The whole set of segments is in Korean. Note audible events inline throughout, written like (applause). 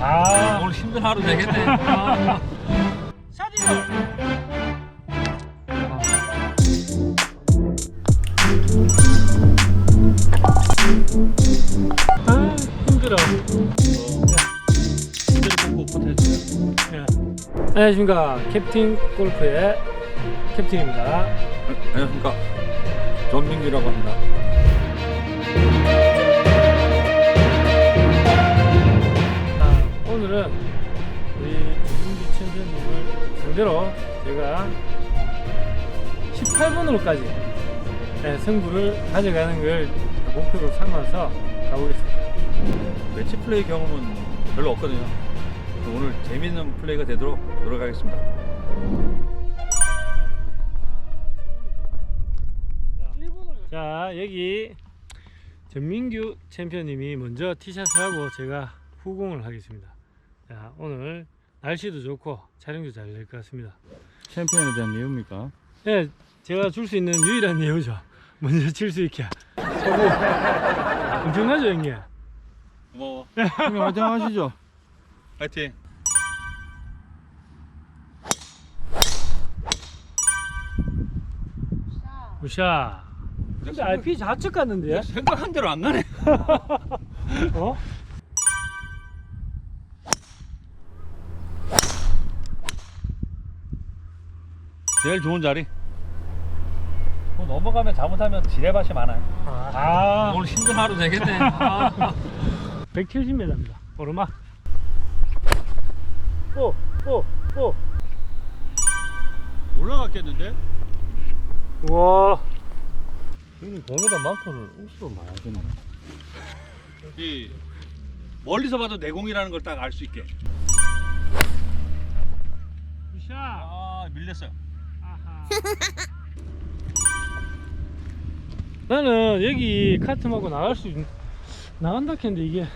아, 오늘 힘든 하루 되겠네. (laughs) 아. 샤디걸. 아, 힘들어. 안녕하십니까. 캡틴 골프의 캡틴입니다. 안녕하십니까. 전민규라고 합니다. 상대로 제가 18번으로까지 네, 승부를 가져가는 걸 목표로 삼아서 가보겠습니다. 매치 플레이 경험은 별로 없거든요. 오늘 재밌는 플레이가 되도록 노력하겠습니다. 자 여기 전민규 챔피언님이 먼저 티샷을 하고 제가 후공을 하겠습니다. 자 오늘 날씨도 좋고 촬영도 잘 될 것 같습니다. 챔피언에 대한 이유입니까? 네, 제가 줄 수 있는 유일한 예우죠. (laughs) 먼저 칠 수 있게. 저거 (laughs) 엄청나죠 형님? 고마워. 형님 (laughs) 화이팅 하시죠. 파이팅. 우샤. 근데 RP 좌측 갔는데요? 생각한 대로 안 가네. 어? 제일 좋은 자리. 뭐 넘어가면 잘못하면 지뢰밭이 많아요. 아, 오늘 힘든 하루 되겠네. (laughs) 아. 170m입니다. 오르막. 오, 오, 오. 올라갔겠는데? 와. 형님 공에다 마커를 옷으로 마야겠네. 이 멀리서 봐도 내공이라는 걸 딱 알 수 있게. 우샤. 아 밀렸어요. 아하. (laughs) 나는 여기 카트 먹고 나갈 수 있... 나간다 했는데 이게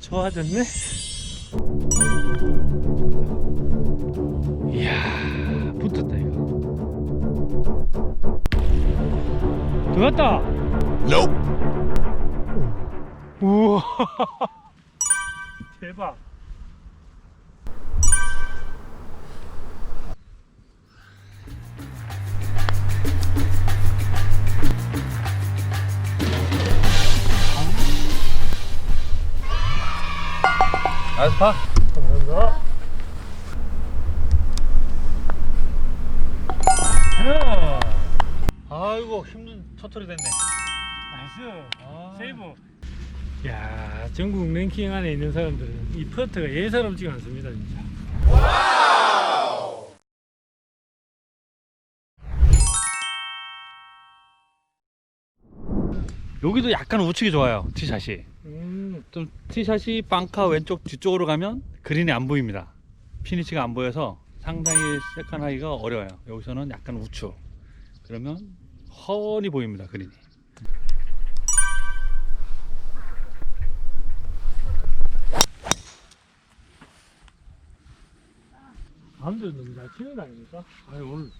좋아졌네. 이야 붙었다 이거. 들어갔다. 우와. (laughs) 대박. 나이스 파. 감사합니다. 야, 아이고 힘든 첫털이 됐네. 나이스. 아. 세이브. 야, 전국 랭킹 안에 있는 사람들은 이 퍼트가 예사롭지가 않습니다, 진짜. 여기도 약간 우측이 좋아요. 티샷이. 음, 좀 티샷이 빵카 왼쪽 뒤쪽으로 가면 그린이 안 보입니다. 피니치가 안 보여서 상당히 세컨하기가 어려워요. 여기서는 약간 우측. 그러면 훤히 보입니다. 그린이. 감도 너무 잘 치는 거 아닙니까? 아니 오늘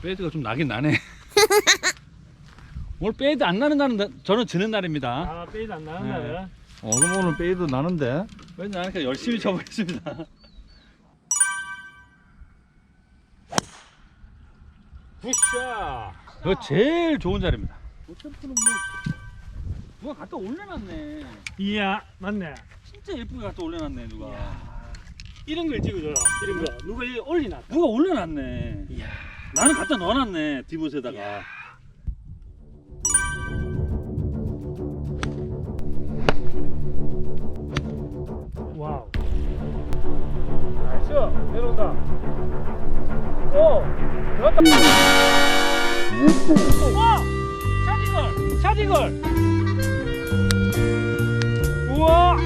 배드가 좀 나긴 나네. (laughs) 오늘 배드 안 나는 날은 나- 저는 지는 날입니다. 아, 페이드 안 나는 네. 날은. 어, 그럼 오늘 페이도 나는데? 왜냐하니까 열심히 쳐보겠습니다. (laughs) 굿샷. 이거 제일 좋은 자리입니다. 오템프는 뭐 누가 갖다 올려놨네. 이야, 맞네. 진짜 예쁘게 갖다 올려놨네 누가. 이런 걸 찍어줘라. 이런 거. 누가 이 올리나? 누가 올려놨네. 이야. 나는 갖다 넣어놨네 디봇에다가. 와우. 나이스. 내려온다. 오! 들어갔다. 와! 샤디걸! 샤디걸! 우와!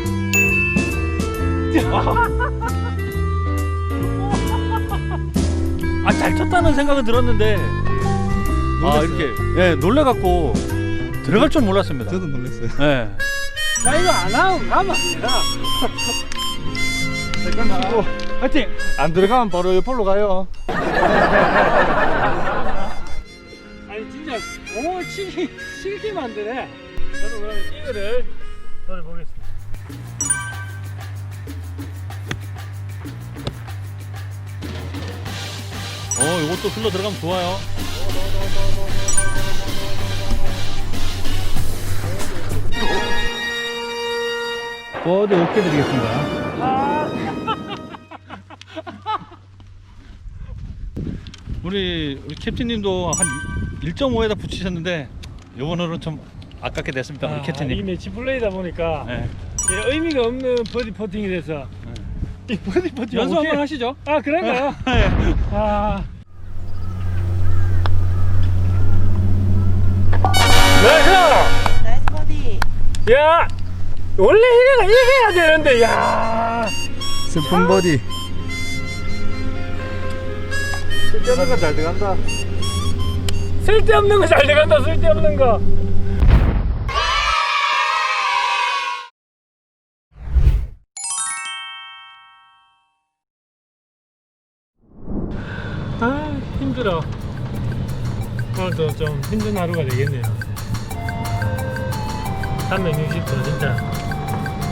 아 잘 쳤다는 생각은 들었는데. 아 놀랐어요. 이렇게 예 놀래갖고 들어갈 줄 몰랐습니다. 저도 놀랐어요. 예. 나 이거 안 하면 가면 안 되나? 세컨 치고 화이팅! 안 들어가면 바로 옆으로 가요 아니 진짜 공을 치기, 치기만 되네 저는 그러면 이거를 돌려보겠습니다 어 이것도 흘러 들어가면 좋아요 버디 5개 드리겠습니다. (laughs) 우리 우리 캡틴님도 한 1.5에다 붙이셨는데 요번으로는 좀 아깝게 됐습니다. 우리 이 캡틴님. 매치 플레이다 보니까 네. 예, 의미가 없는 버디 퍼팅이 돼서 이 버디 퍼팅 연습 한번 하시죠. 아 그런가요? (laughs) 아. 나이스! 나이스 버디. 야! 원래 이래가 이래야 되는데, 야! 슬픈 버디. 쓸데없는 거 잘 들어간다. 쓸데없는 거잘 돼간다, 쓸데없는 거. 아, 힘들어. 오늘도 좀 힘든 하루가 되겠네요. 360도 진짜.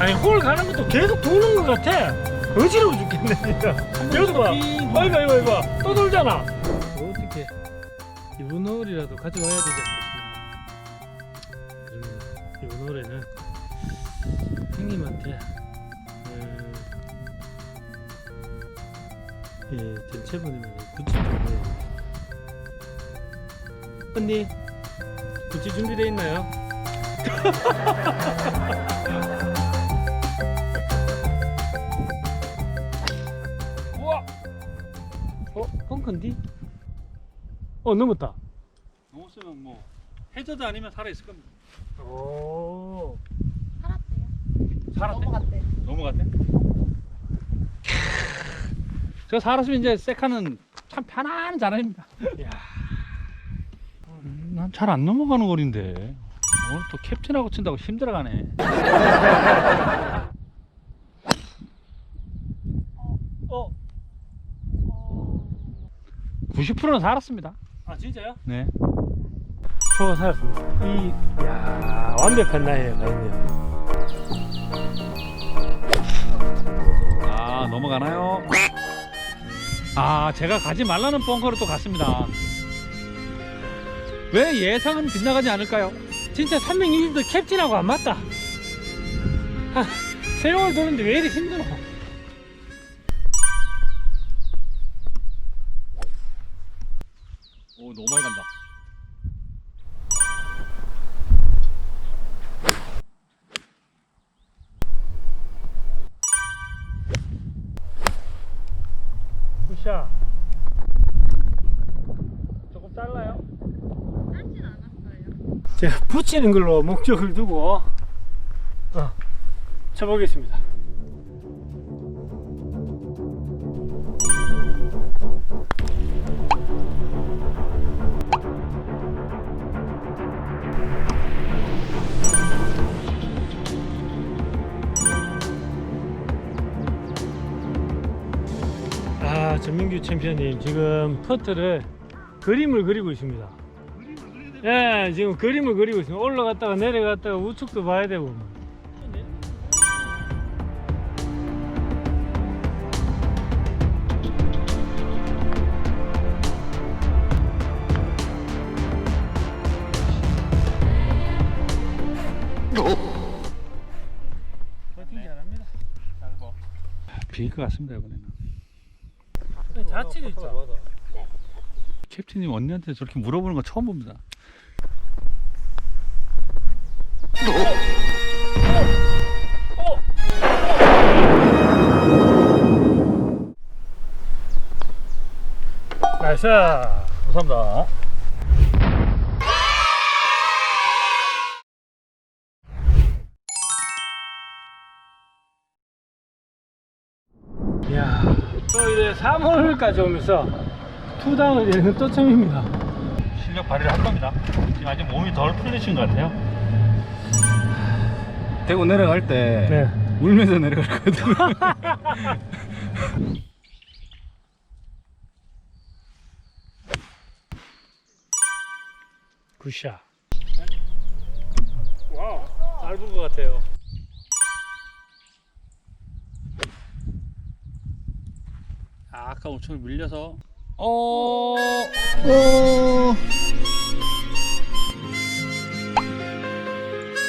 아니, 홀 가는 것도 계속 도는 것 같아. 어지러워 죽겠네, 진짜. 여기 봐. 이봐, 이봐, 이봐, 이봐. 또 돌잖아. 어떻게. 이번 홀이라도 가져와야 되지 않겠습니까? 이번 홀에는 형님한테 음, 예, 전체분이면 구찌 준비해요. 언니, 구찌 준비되어 있나요? (laughs) 어? 펑컨디? 어, 넘었다. 넘었으면 뭐 해저드 아니면 살아 있을 겁니다. 오. 살았대요. 살았대? 넘어갔대. 넘어갔대? 제가 살았으면 이제 세카는 참 편한 자람입니다. 야. 난잘 안 넘어가는 거리인데 오늘 또 캡틴하고 친다고 힘들어가네. (laughs) 90%는 살았습니다. 아 진짜요? 네. 저 살았습니다. 이, 야 완벽한 나이에 가 있네요. 아 넘어가나요? 아 제가 가지 말라는 벙커로 또 갔습니다. 왜 예상은 빗나가지 않을까요? 진짜 360도 캡틴하고 안 맞다. 아, 세월 도는데 왜 이리 힘들어? 너무 많이 간다. 굿샷. 조금 잘라요? 짧진 않았어요. 제가 붙이는 걸로 목적을 두고 어, 쳐보겠습니다. 챔피언님 지금 퍼트를 그림을 그리고 있습니다. 예, 지금 그림을 그리고 있습니다. 올라갔다가 내려갔다가 우측도 봐야 되고. 잘합니다. 비일 것 같습니다 이번에는. 자치도 있죠. 캡틴님 언니한테 저렇게 물어보는 거 처음 봅니다. 나이스. 감사합니다. 3홀까지 오면서 투다운이 되는 또 처음입니다. 실력 발휘를 할 겁니다. 지금 아직 몸이 덜 풀리신 것 같아요. 대구 내려갈 때 네. 울면서 내려갈 거거든. 굿샷. 와우, 짧은 것 같아요. 아, 아까 우측 밀려서 어. 어.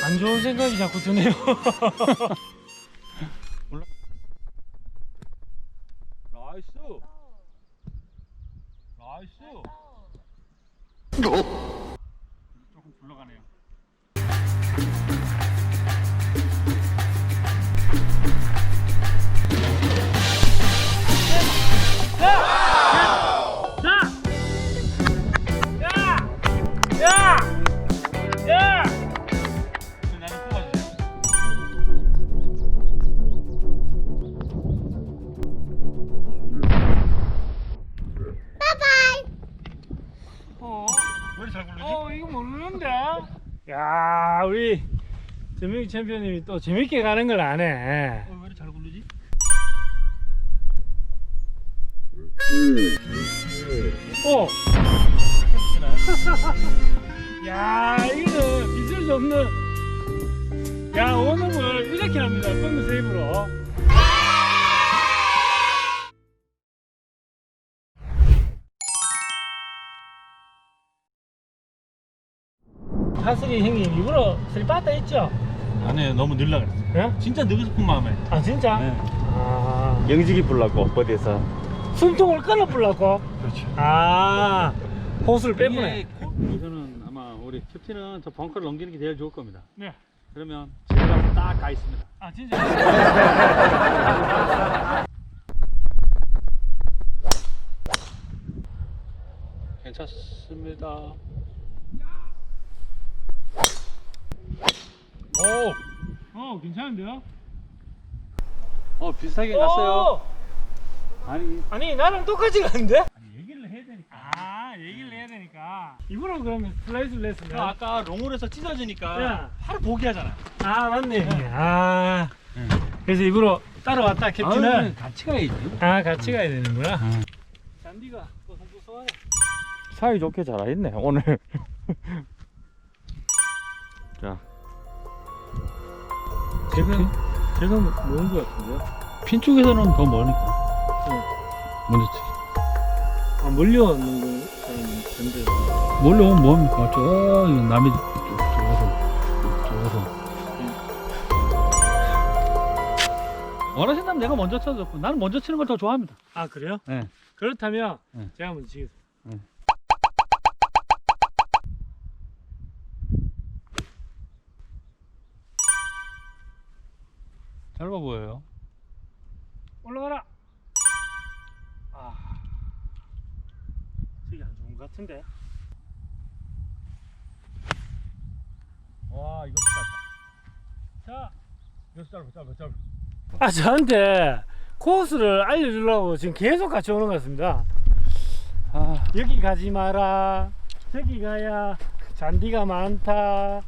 안 좋은 생각이 자꾸 드네요. (laughs) 전민기 챔피언님이 또 재밌게 가는 걸 아네. 어, 왜 이렇게 잘 굴르지? 어! (laughs) 야, 이거는 있을 수 없는. 야, 오늘을 이렇게 합니다. 펀드 세이브로. 사슬이 형님 일부러 슬 빠다 했죠? 아니 너무 늘라 그랬어. 예? 진짜 느고 싶은 마음에. 아 진짜? 네. 아 영직이 불라고 어디서 숨통을 끊어 불라고? 그렇죠. 아 호수를 빼보네 여기서는 아마 우리 캡틴은 저 벙커를 넘기는 게 제일 좋을 겁니다. 네. 그러면 집에 가서 딱가 있습니다. 아 진짜? 괜찮습니다. 오, 어 괜찮은데요? 어 비슷하게 갔어요. 오! 아니 아니 나랑 똑같이 가는데? 아니, 얘기를 해야 되니까. 아 얘기를 해야 되니까 일부러 그러면 슬라이스를 냈으면 형 아까 롱홀에서 찢어지니까 네. 바로 포기하잖아. 아 맞네 아 그래서 일부러 따라왔다 캡틴은 같이 가야지. 아 같이 가야 되는구나 잔디가 뽀송뽀송하네 사이 좋게 잘했네 오늘 (laughs) 자 제가 제가 모은 것 같은데요? 핀 쪽에서는 더 멀으니까. 먼저 치. 아 몰려왔는 거 사람은 반대 몰래 오면 뭐합니까? 저 남의 쪽 저거서 저거서. 원하신다면 내가 먼저 쳐도 좋고 나는 먼저 치는 걸 더 좋아합니다. 아 그래요? 네. 그렇다면 네. 제가 한번 치겠습니다 네. 짧아 보여요. 올라가라 아 저기 안 좋은 것 같은데 와 이거 짧다. 자 이거 짧아 짧아 짧아. 아 저한테 코스를 알려주려고 지금 계속 같이 오는 것 같습니다 아 여기 가지 마라 저기 가야 잔디가 많다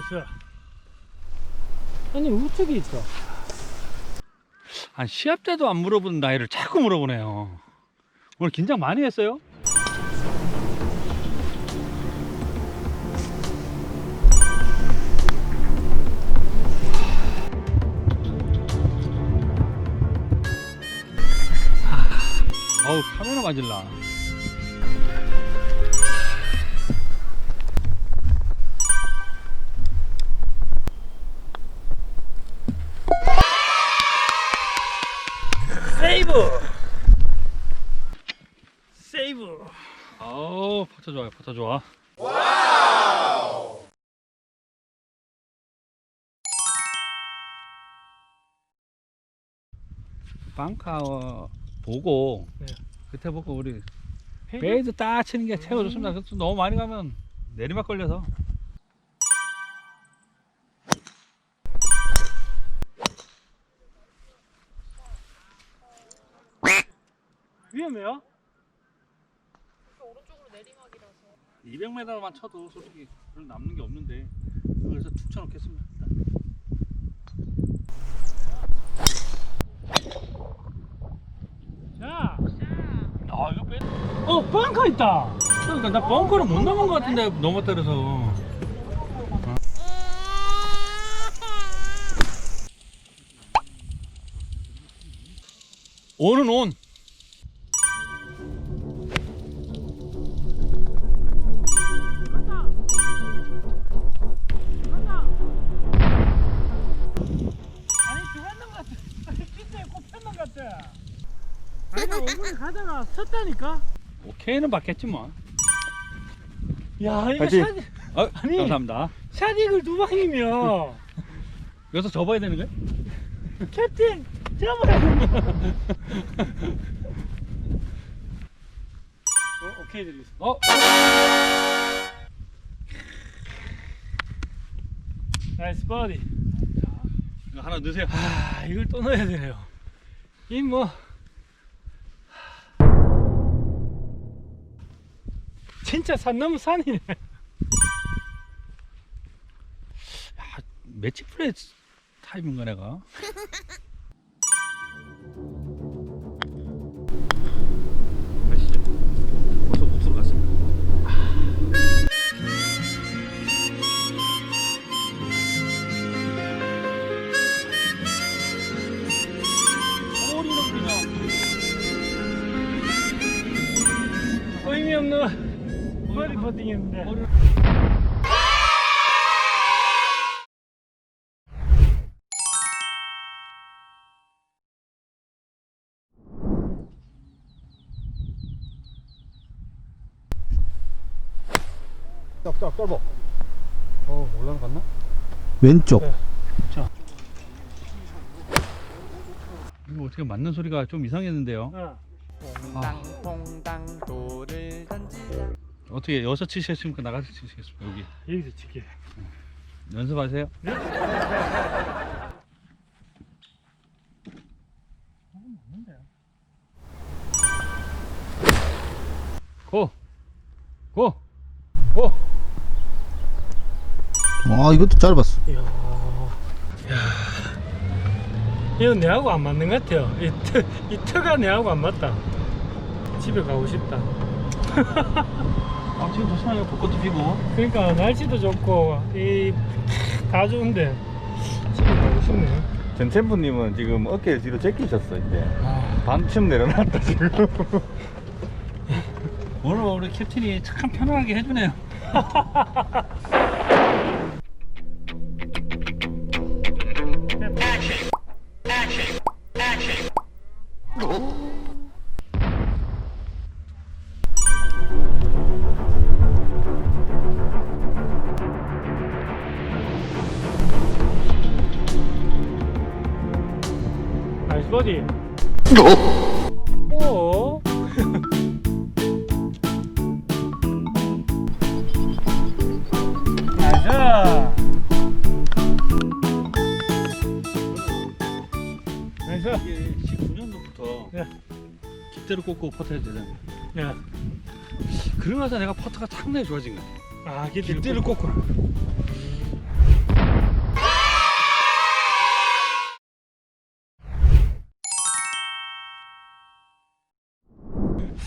나이스 아니 우측에 있어 아 시합 때도 안 물어본 나이를 자꾸 물어보네요. 오늘 긴장 많이 했어요? 어우 카메라 맞을라. 퍼터 좋아요 퍼터 좋아. 방카 보고 네. 그때 보고 우리? 베이드 딱 치는 게 최고 좋습니다. 그래서 너무 많이 가면 내리막 걸려서 위험해요? 오른쪽으로 내리막이라서 200m만 쳐도 솔직히 별 남는 게 없는데 그래서 툭 쳐놓겠습니다. 자, 아 이거 빼. 어, 빵카 벙커 있다. 그러니까 나 벙커를 못 넘은 것 같은데 넘었다 그래서. 온은 온. 오케이는 받겠지 뭐. 야 이거 파이팅. 샷, 어, 아니. 감사합니다. 샷 이글 두 방이면 (laughs) 여기서 접어야 되는 거야? 캡틴 잡아야 된다. (laughs) 어, 오케이 드리겠습니다. 어? 나이스 버디. 이거 하나 넣으세요. 아 이걸 또 넣어야 되네요. 이 뭐. 진짜 산 넘은 산이네. 야, 매치 플레이 타입인가 내가? (laughs) 버디 퍼팅했는데. 딱딱 떨어. 어 올라갔나? 왼쪽 이거 어떻게 맞는 소리가 좀 이상했는데요. 퐁당 돌을 던지자 어떻게 여기서 치시겠습니까? 나가서 치시겠습니까? 여기 여기서 칠게. 연습하세요. 고! 고! 고! 아 이것도 짧았어 이야. 이건 내하고 안 맞는 것 같아요. 이, 트, 이 트가 내하고 안 맞다. 집에 가고 싶다. (laughs) 아 지금 조심하게 벚꽃도 피고 그러니까 날씨도 좋고 이다 좋은데 집에 가고 싶네. 전 챔프님은 지금 어깨 뒤로 제끼셨어 이제. 반쯤 내려놨다 지금. (laughs) 오늘 우리 캡틴이 참 편안하게 해주네요. (laughs) 버디. 오. 나이스. 나이스. 이게 19년도부터 네. 깃대로 꽂고 퍼트 해야 되잖아요. 야, 그러면서 내가 퍼트가 상당히 좋아진 거야. 아, 깃대를 꽂고.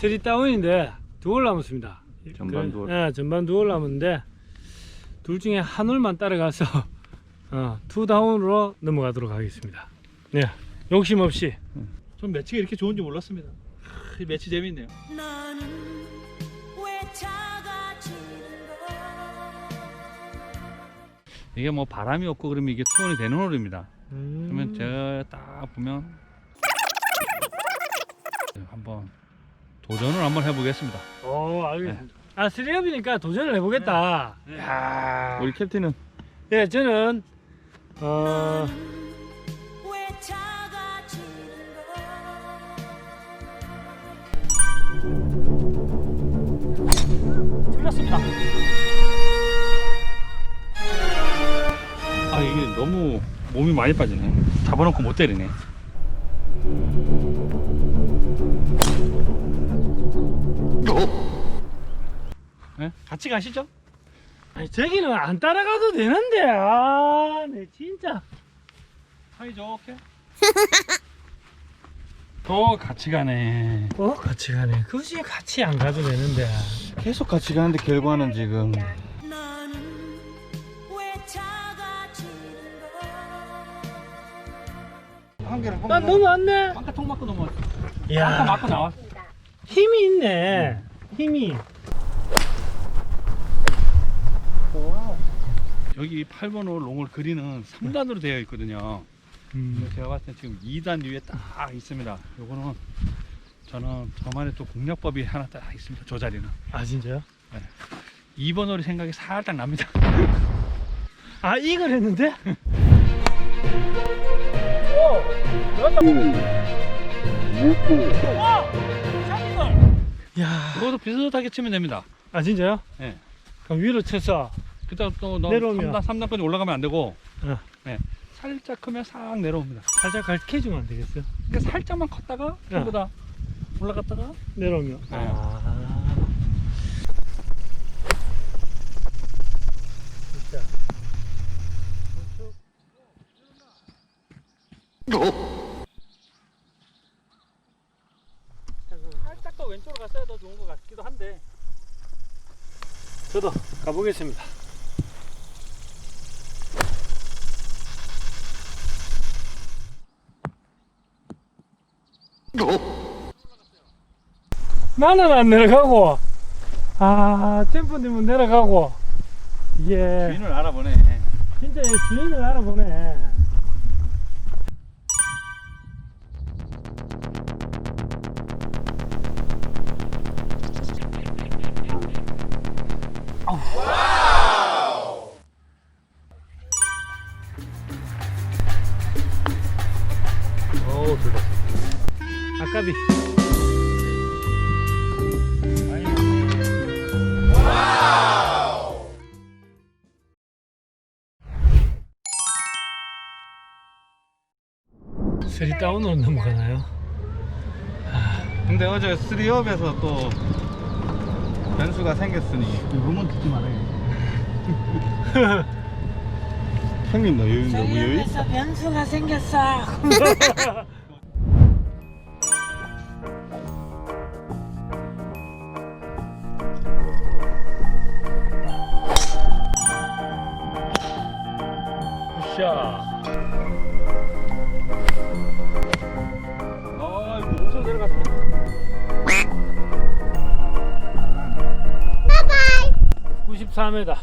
쓰리 다운인데 두 홀 남았습니다. 전반 그, 두 홀. 예, 전반 두 홀 남았는데 둘 중에 한 홀만 따라가서 어, 투 다운으로 넘어가도록 하겠습니다. 네, 욕심 없이. 전 매치가 이렇게 좋은지 몰랐습니다. 하, 이 매치 재밌네요. 이게 뭐 바람이 없고 그러면 이게 투혼이 되는 홀입니다. 음. 그러면 제가 딱 보면 네, (laughs) 한번 도전을 한번 해보겠습니다. 오, 알겠습니다. 아, 쓰리업이니까 도전을 해보겠다. 네. 야, 우리 캡틴은 예, 저는 어, 틀렸습니다. 아 이게 너무 몸이 많이 빠지네. 잡아놓고 못 때리네. 네? 같이 가시죠. 아니, 저기는 안 따라가도 되는데, 아, 네, 진짜. 사이 좋게. 또 (laughs) 같이 가네. 어 같이 가네 굳이 같이 안 가도 되는데 계속 같이 가는데 결과는 지금 한 개를 난 너무 안네 빵카 통 맞고 넘어왔어. 야 맞고 나왔어. 힘이 있네 힘이 여기 8번 홀 롱을 그리는 3단으로 되어 있거든요. 음. 제가 봤을 때 지금 2단 위에 딱 있습니다. 요거는 저는 저만의 또 공략법이 하나 딱 있습니다. 저 자리는. 아 진짜요? 2번 홀이 생각이 살짝 납니다. 아 이걸 했는데? 야, 그것도 비슷하게 치면 됩니다. 아 진짜요? 네. 그럼 위로 쳐서 그다음 또너 내려오면. 3단, 3단까지 올라가면 안 되고 어. 네. 살짝 크면 싹 내려옵니다. 살짝 가르쳐주면 안 되겠어요? 그러니까 살짝만 컸다가 전부 다 올라갔다가 내려오면. 네. 아. 진짜. 살짝 더 왼쪽으로 갔어야 더 좋은 것 같기도 한데 저도 가보겠습니다. 나는 안 내려가고, 아, 챔프님은 내려가고, 이게 주인을 알아보네. 진짜 이 주인을 알아보네. 어우, 들어. 아까비. 쓰리 다운으로 넘어가나요? 근데 어제 스리업에서 또 변수가 생겼으니. rum은 듣지 말아요. (laughs) 형님 너 여유 너무 여유 있어? 변수가 생겼어 (laughs) (laughs) 14m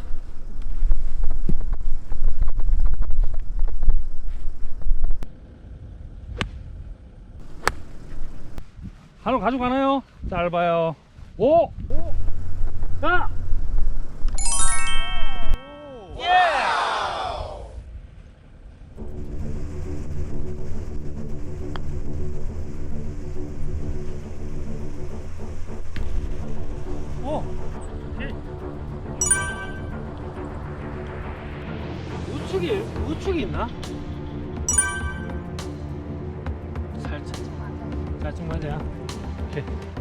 바로 가져가나요? 짧아요 오! 오! 야! 살짝 맞아. 오케이.